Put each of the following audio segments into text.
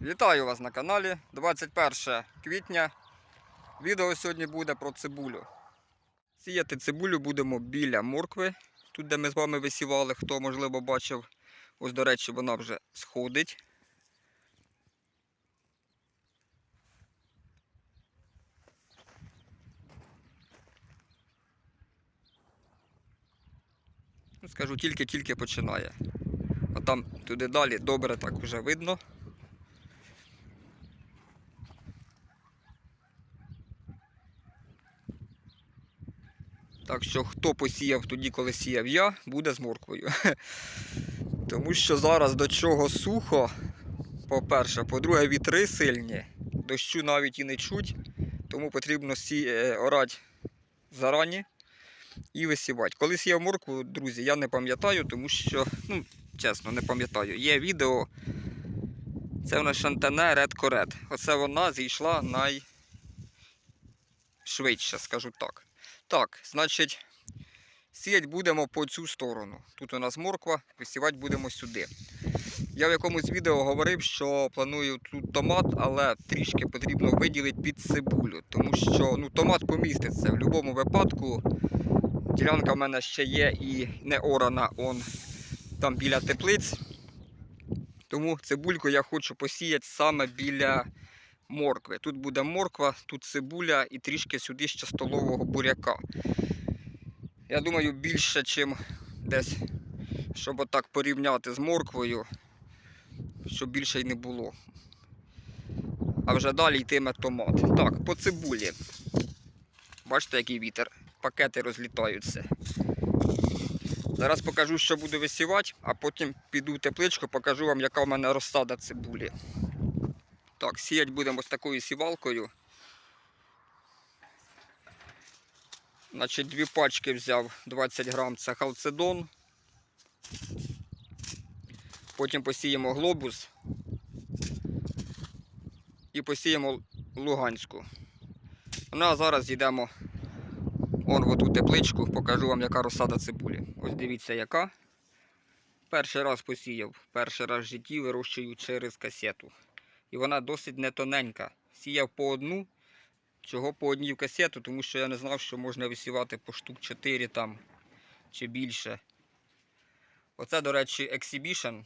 Вітаю вас на каналі 21 квітня. Відео сьогодні буде про цибулю. Сіяти цибулю будемо біля моркви, тут де ми з вами висівали, хто можливо бачив. Ось, до речі, вона вже сходить. Ну, Скажу, тільки-тільки починає. А там туди далі добре так вже видно. Так що хто посіяв тоді, коли сіяв я, буде з морквою. Тому що зараз до чого сухо, по-перше, по-друге, вітри сильні, дощу навіть і не чуть, тому потрібно сі... е, орати зарані і висівати. Коли сіяв моркву, друзі, я не пам'ятаю, тому що, ну, чесно, не пам'ятаю. Є відео, це в нас Шантане Red Corette. Оце вона зійшла найшвидше, скажу так. Так, значить, сіять будемо по цю сторону. Тут у нас морква, висівати будемо сюди. Я в якомусь відео говорив, що планую тут томат, але трішки потрібно виділити під цибулю, тому що ну, томат поміститься в будь-якому випадку. Ділянка в мене ще є і не орана, он там біля теплиць. Тому цибульку я хочу посіяти саме біля моркви. Тут буде морква, тут цибуля і трішки сюди ще столового буряка. Я думаю, більше, ніж десь, щоб отак порівняти з морквою, щоб більше й не було. А вже далі йтиме томат. Так, по цибулі. Бачите, який вітер. Пакети розлітаються. Зараз покажу, що буду висівати, а потім піду в тепличку, покажу вам, яка в мене розсада цибулі. Так, сіять будемо з такою сівалкою. Значить, дві пачки взяв 20 грам це халцедон. Потім посіємо глобус і посіємо луганську. Ну а зараз йдемо он в оту тепличку, покажу вам, яка розсада цибулі. Ось дивіться, яка. Перший раз посіяв, перший раз в житті вирощую через касету. І вона досить не тоненька. Сіяв по одну, чого по одній в касету, тому що я не знав, що можна висівати по штук 4 там чи більше. Оце, до речі, Exhibition.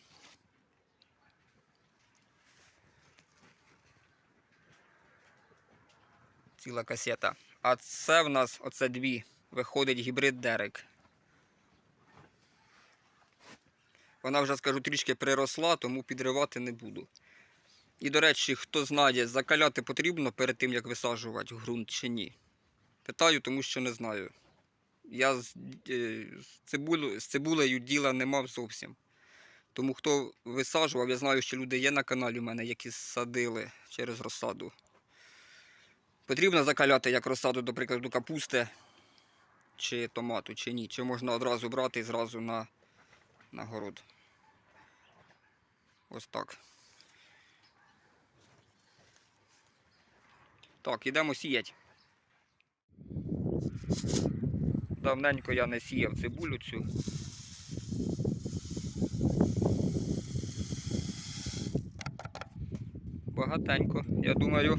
Ціла касета. А це в нас оце дві. Виходить гібрид Дерек. Вона вже, скажу, трішки приросла, тому підривати не буду. І, до речі, хто знає, закаляти потрібно перед тим, як висаджувати ґрунт чи ні. Питаю, тому що не знаю. Я з, е, з, цибулю, з цибулею діла не мав зовсім. Тому хто висаджував, я знаю, що люди є на каналі у мене, які садили через розсаду. Потрібно закаляти як розсаду, до прикладу, капусти чи томату, чи ні. Чи можна одразу брати і зразу на, на город. Ось так. Так, ідемо сіяти. Давненько я не сіяв цибулю цю. Багатенько, я думаю,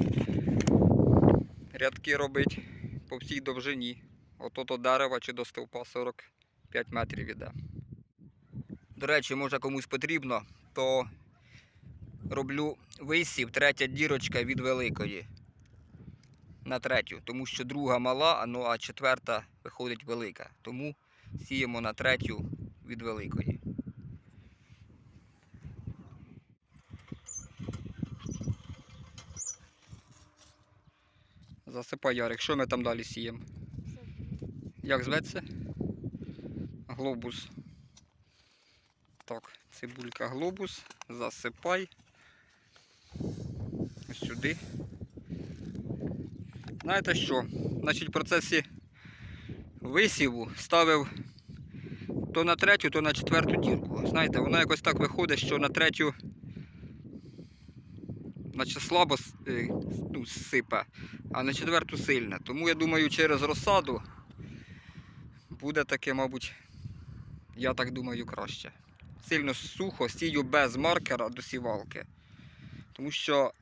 рядки робить по всій довжині. Ото до дерева чи до стовпа 45 метрів іде. До речі, може комусь потрібно, то роблю висів, третя дірочка від великої на третю, тому що друга мала, ну а четверта виходить велика. Тому сіємо на третю від великої. Засипай Ярик, що ми там далі сіємо? Як зветься? Глобус. Так, цибулька глобус, засипай. Сюди. Знаєте що? Значить, в процесі висіву ставив то на третю, то на четверту дірку. Знаєте, воно якось так виходить, що на третю наче слабо е, ну, сипе, а на четверту сильно. Тому я думаю, через розсаду буде таке, мабуть, я так думаю, краще. Сильно сухо, сію без маркера до сівалки. Тому що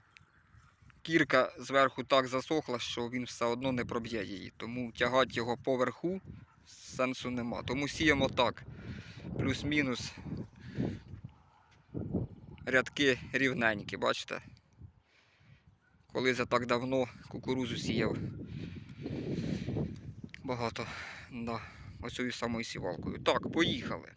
кірка зверху так засохла, що він все одно не проб'є її. Тому тягати його поверху сенсу нема. Тому сіємо так. Плюс-мінус рядки рівненькі, бачите? Коли я так давно кукурузу сіяв. Багато. Да. Оцею самою сівалкою. Так, поїхали.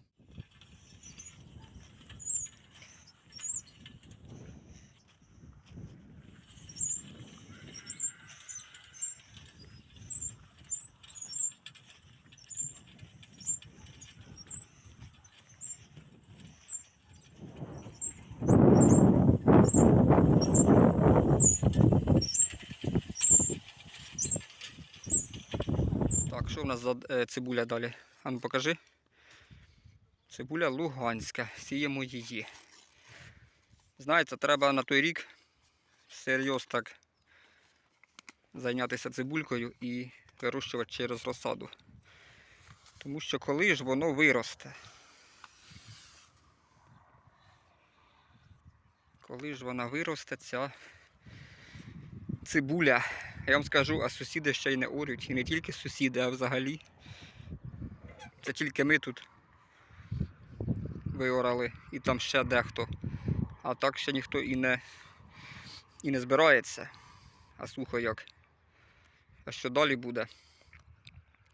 В нас за е, цибуля далі? Ану покажи. Цибуля луганська, сіємо її. Знаєте, треба на той рік серйозно так зайнятися цибулькою і вирощувати через розсаду. Тому що коли ж воно виросте? Коли ж вона виросте, ця цибуля. Я вам скажу, а сусіди ще й не орють. І не тільки сусіди, а взагалі. Це тільки ми тут виорали і там ще дехто. А так ще ніхто і не, і не збирається. А сухо як. А що далі буде?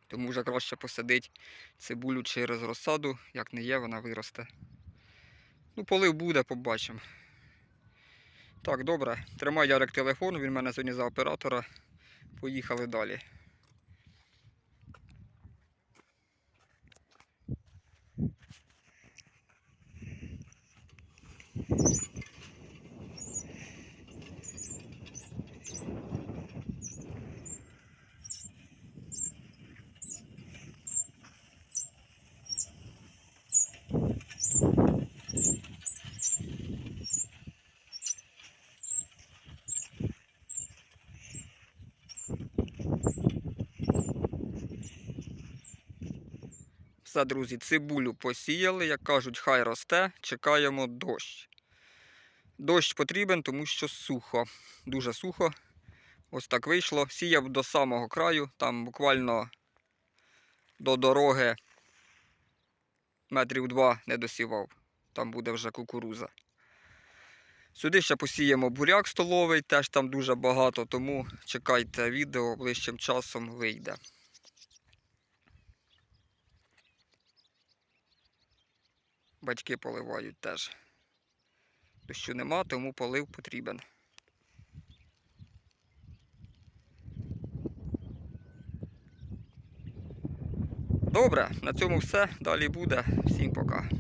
Тому вже краще посадить цибулю через розсаду, як не є, вона виросте. Ну, полив буде, побачимо. Так, добре. Тримай Ярик телефон, він мене сьогодні за оператора. Поїхали далі. Все, друзі, цибулю посіяли, як кажуть, хай росте, чекаємо дощ. Дощ потрібен, тому що сухо, дуже сухо. Ось так вийшло. Сіяв до самого краю, там буквально до дороги метрів два не досівав. Там буде вже кукуруза. Сюди ще посіємо буряк столовий, теж там дуже багато, тому чекайте відео, ближчим часом вийде. Батьки поливають теж. Дощу нема, тому полив потрібен. Добре, на цьому все. Далі буде. Всім пока.